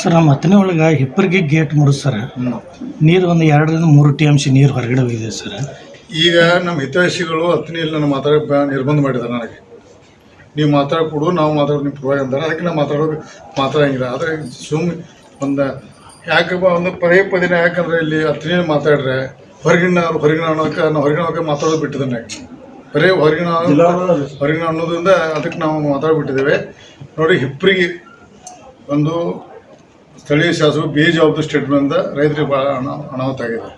Sir ನಮ್ಮ ಹತ್ತನೇ ಒಳಗೆ ಹಿಪ್ಪರಿಗೆ ಗೇಟ್ ಮುಡಿಸ್ ಸರ್. ನೀರು ಒಂದು ಎರಡರಿಂದ ಮೂರು ಟಿ ಎಂ ಸಿ ನೀರು ಹೊರಗಡೆ ಹೋಗಿದೆ ಸರ್. ಈಗ ನಮ್ಮ ಹಿತೈಷಿಗಳು ಹತ್ತನೆಯಲ್ಲಿ ನಾನು ಮಾತಾಡೋ ನಿರ್ಬಂಧ ಮಾಡಿದ್ದಾರೆ ನನಗೆ. ನೀವು ಮಾತಾಡ್ಕೊಡು ನಾವು ಮಾತಾಡೋದು ನಿಮ್ಮ ಪರವಾಗಿ ಅಂತಾರೆ. ಅದಕ್ಕೆ ನಾವು ಮಾತಾಡೋದು ಮಾತಾಡಂಗಿಲ್ಲ ಆದರೆ ಸುಮ್ಮನೆ ಒಂದು ಯಾಕಪ್ಪ ಒಂದು ಪದೇ ಪದಿನ ಯಾಕಂದ್ರೆ ಇಲ್ಲಿ ಹತ್ತನೇ ಮಾತಾಡ್ರೆ ಹೊರಗಿನ ಹೊರಗಿನ ಅನ್ನೋಕೆ ನಾವು ಹೊರಗಿನ ಅನ್ನೋಕೆ ಮಾತಾಡೋದು ಬಿಟ್ಟಿದ್ದೇನೆ ಬರೀ ಹೊರಗಿನ ಹೊರಗಿನ ಅನ್ನೋದ್ರಿಂದ ಅದಕ್ಕೆ ನಾವು ಮಾತಾಡ್ಬಿಟ್ಟಿದ್ದೇವೆ. ನೋಡಿ ಹಿಪ್ಪರಿಗೆ ಒಂದು ಸ್ಥಳೀಯ ಶಾಸಕರು ಬೇಜವಾಬ್ದಾರಿ ಸ್ಟೇಟ್ಮೆಂಟ್ ರೈತರಿಗೆ ಭಾಳ ಹಣ ಅನಾಹುತ ಆಗಿದೆ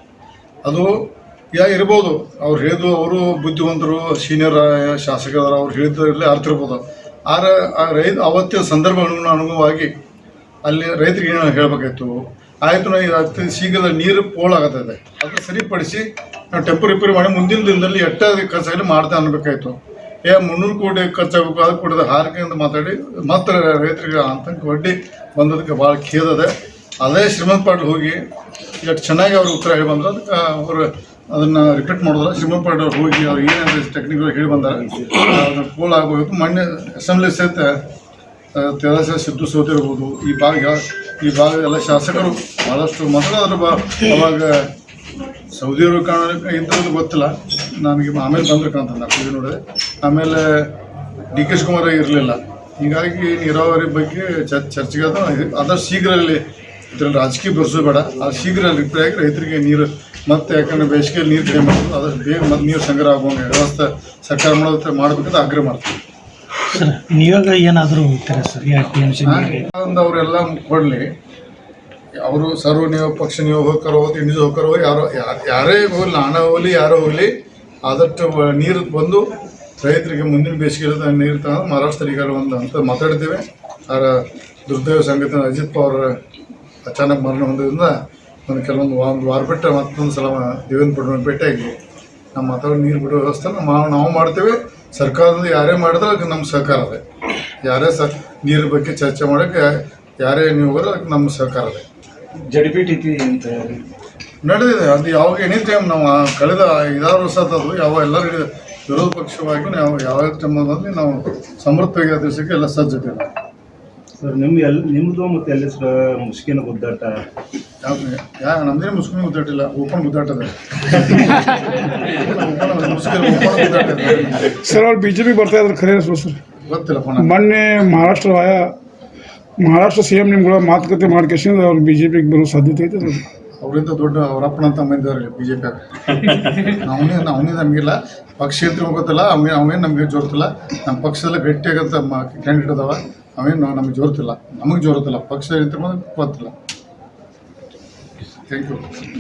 ಅದು, ಯಾ ಇರ್ಬೋದು, ಅವ್ರು ಹೇಳಿದ್ರು ಅವರು ಬುದ್ಧಿವಂತರು ಸೀನಿಯರ್ ಶಾಸಕರು ಅವ್ರು ಹೇಳಿದ್ರಲ್ಲಿ ಅರ್ಥ ಇರ್ಬೋದು. ಆ ರೈ ಅವತ್ತಿನ ಸಂದರ್ಭ ಅನು ಅನುಗುಣವಾಗಿ ಅಲ್ಲಿ ರೈತರಿಗೆ ಏನು ಹೇಳಬೇಕಾಯ್ತು ಆಯಿತು ನಾವು ಶೀಘ್ರದ ನೀರು ಪೋಲಾಗತ್ತದೆ ಅದನ್ನು ಸರಿಪಡಿಸಿ ನಾವು ಟೆಂಪರ್ ರಿಪೇರಿ ಮಾಡಿ ಮುಂದಿನ ದಿನದಲ್ಲಿ ಎಟ್ಟ ಕೆಲಸ ಮಾಡ್ತಾ ಅನ್ಬೇಕಾಯ್ತು ಏ, ಮುನ್ನೂರು ಕೋಟಿ ಖರ್ಚಾಗಬೇಕು, ಅದು ಕೊಡೋದು ಹಾರಿಕೆ ಅಂತ ಮಾತಾಡಿ ಮತ್ತೆ ರೈತರಿಗೆ ಅಂತಂಕ ಬಡ್ಡಿ ಬಂದದಕ್ಕೆ ಭಾಳ ಖೇದದೆ, ಅದೇ ಶ್ರೀಮಂತ ಪಾಟೀಲ್ ಹೋಗಿ ಎಷ್ಟು ಚೆನ್ನಾಗಿ ಅವ್ರು ಉತ್ತರ ಹೇಳಿ ಬಂದ್ರು, ಅದಕ್ಕೆ ಅವರು ಅದನ್ನು ರಿಪೀಟ್ ಮಾಡಿದ್ರೆ. ಶ್ರೀಮಂತ ಪಾಟೀಲ್ ಅವ್ರು ಹೋಗಿ, ಅವ್ರು ಏನೇನು ಟೆಕ್ನಿಕಲ್ ಹೇಳಿ ಬಂದಾರೆ, ಅದನ್ನು ಪೋಲ್ ಆಗೋಗಿತ್ತು ಮೊನ್ನೆ ಅಸೆಂಬ್ಲಿ ಸಹಿತ ತೆರಸ ಸಿದ್ದು ಸೋತಿರ್ಬೋದು ಈ ಭಾಗ ಈ ಭಾಗ ಎಲ್ಲ ಶಾಸಕರು ಭಾಳಷ್ಟು ಮಾತ್ರ ಅದ್ರ ಬಾ, ಅವಾಗ ಸೌದಿ ಕಾಣ ಇದ್ದದ್ದು ಗೊತ್ತಿಲ್ಲ. ನನಗೆ ಆಮೇಲೆ ಬಂದ್ರೆ ವಿ ನೋಡಿದೆ ಆಮೇಲೆ ಡಿ ಕೆ ಶಿವಕುಮಾರ್ ಇರಲಿಲ್ಲ. ಹೀಗಾಗಿ ನೀರಾವರಿ ಬಗ್ಗೆ ಚರ್ ಚರ್ಚೆಗೆ ಅದು ಆದಷ್ಟು ಶೀಘ್ರದಲ್ಲಿ ಇದರಲ್ಲಿ ರಾಜಕೀಯ ಬೇಡ. ಆ ಶೀಘ್ರ ರಿಪ್ಲೈ ಆಗಿ ರೈತರಿಗೆ ನೀರು ಮತ್ತೆ ಯಾಕಂದ್ರೆ ಬೇಸಿಗೆಯಲ್ಲಿ ನೀರು ಕಡಿಮೆ ಮಾಡೋದು ಆದಷ್ಟು ಬೇಗ ಮತ್ತೆ ನೀರು ಸಂಗ್ರಹ ಆಗುವಂಗೆ ವ್ಯವಸ್ಥೆ ಸರ್ಕಾರ ಮಾಡೋದ್ರೆ ಮಾಡಬೇಕಂತ ಆಗ್ರಹ ಮಾಡ್ತೀವಿ ಸರ್ ನೀವಾಗ ಏನಾದರೂ ಒಂದು ಅವರೆಲ್ಲ ಕೊಡಲಿ. ಅವರು ಸರ್ವ ನಿಯೋಗ ಪಕ್ಷ ನೀವು ಇಂಡಿಸ್ ಇಂಡಿಜ್ ಹೋಗಿ ಯಾರೋ ಯಾರು ಯಾರೇ ಹೋಗಲಿ ನಾನೇ ಹೋಗಲಿ ಯಾರೋ ಹೋಗಲಿ ಆದಷ್ಟು ನೀರು ಬಂದು ರೈತರಿಗೆ ಮುಂದಿನ ಬೇಸಿಗೆ ನೀರು ತಗೊಂಡು ಮಹಾರಾಷ್ಟ್ರ ಒಂದು ಅಂತ ಮಾತಾಡಿದ್ದೇವೆ. ಅವರ ದುರ್ದೈವ ಸಂಗತಿ ಅಜಿತ್ ಪವಾರ್ ಅಚಾನಕ್ ಮರಣ ಹೊಂದಿದ್ರಿಂದ ಒಂದು ಕೆಲವೊಂದು ಒಂದು ವಾರ ಬಿಟ್ಟು ಮತ್ತೊಂದು ಸಲ ದೇವೇಂದ್ರ ಫಡ್ನವೀಸ್ ಭೇಟಿಯಾಗಿ ನಮ್ಮ ಮಾತಾಡೋ ನೀರು ಬಿಡೋ ವ್ಯವಸ್ಥೆ ನಾವು ನಾವು ಮಾಡ್ತೇವೆ. ಸರ್ಕಾರದಿಂದ ಯಾರೇ ಮಾಡಿದ್ರೆ ಅದಕ್ಕೆ ನಮ್ಮ ಸಹಕಾರ ಇದೆ ಯಾರೇ ಸ ನೀರು ಬಗ್ಗೆ ಚರ್ಚೆ ಮಾಡೋಕ್ಕೆ ಯಾರೇ ನೀವು ಹೋದ್ರೆ ಅದಕ್ಕೆ ನಮ್ಮ ಸಹಕಾರ ಇದೆ ಜಡಿಪಿಟಿಪಿ ಅಂತ ನಡೆದಿದೆ. ಅದು ಯಾವಾಗ ಎನಿ ಟೈಮ್ ನಾವು ಕಳೆದ ಐದಾರು ವರ್ಷ ಅದು ಯಾವ ಎಲ್ಲರೂ ವಿರೋಧ ಪಕ್ಷವಾಗಿ ನಾವು ಯಾವ ಕ್ರಮದಲ್ಲಿ ನಾವು ಸಮರ್ಥವಾಗಿ ದೇಶಕ್ಕೆ ಎಲ್ಲ ಸಜ್ಜತೆ ಸರ್ ನಿಮ್ಮ ಎಲ್ ನಿಮ್ಮದು ಮತ್ತು ಎಲ್ಲಿ ಸರ್ ಮುಸ್ಕಿನ ಗುದ್ದಾಟ? ಯಾವ ಯಾ ನಮ್ದೇ ಮುಸ್ಕಿನ ಗುದ್ದಾಟಿಲ್ಲ ಓಪನ್ ಗುದ್ದಾಟ ಇಲ್ಲ ಓಪನ್ ಮುಸ್ಲಿಂ ಗುದ್ದಾಟ ಇದೆ. ಸರ್ ಅವ್ರು ಬಿ ಜೆ ಪಿ ಬರ್ತಾ ಇದ್ರು ಖರೆ ಸರ್. ಗೊತ್ತಿಲ್ಲ. ಮೊನ್ನೆ ಮಹಾರಾಷ್ಟ್ರ ಮಹಾರಾಷ್ಟ್ರ ಸಿ ಎಂ ನಿಮ್ಗಳ ಮಾತುಕತೆ ಮಾಡ್ಕೇಸಿಂದ ಅವ್ರು ಬಿ ಜೆ ಪಿಗೆ ಬರೋ ಸಾಧ್ಯತೆ ಐತೆ ಸರ್. ಅವರಿಂದ ದೊಡ್ಡ ಅವರಪ್ಪನ ಅಂತ ಮಂದಿದ್ದಾರೆ ಬಿ ಜೆ ಪಿ ಅವನೇ ಅವನೇ ನಮಗಿಲ್ಲ ಪಕ್ಷ ಅಂತ ಗೊತ್ತಿಲ್ಲ, ಅವನೇ ಅವನೇನು ನಮಗೆ ಜೋರ್ತಿಲ್ಲ ನಮ್ಮ ಪಕ್ಷದಲ್ಲ ಗಟ್ಟಿಯಾಗಂತ ಕ್ಯಾಂಡಿಡೇಟ್ ಅದಾವ ಅವೇನು ನಮಗೆ ಜೋರ್ತಿಲ್ಲ ನಮಗೆ ಜೋರ್ತಿಲ್ಲ ಪಕ್ಷ ಅಂತ ಗೊತ್ತಿಲ್ಲ. Thank you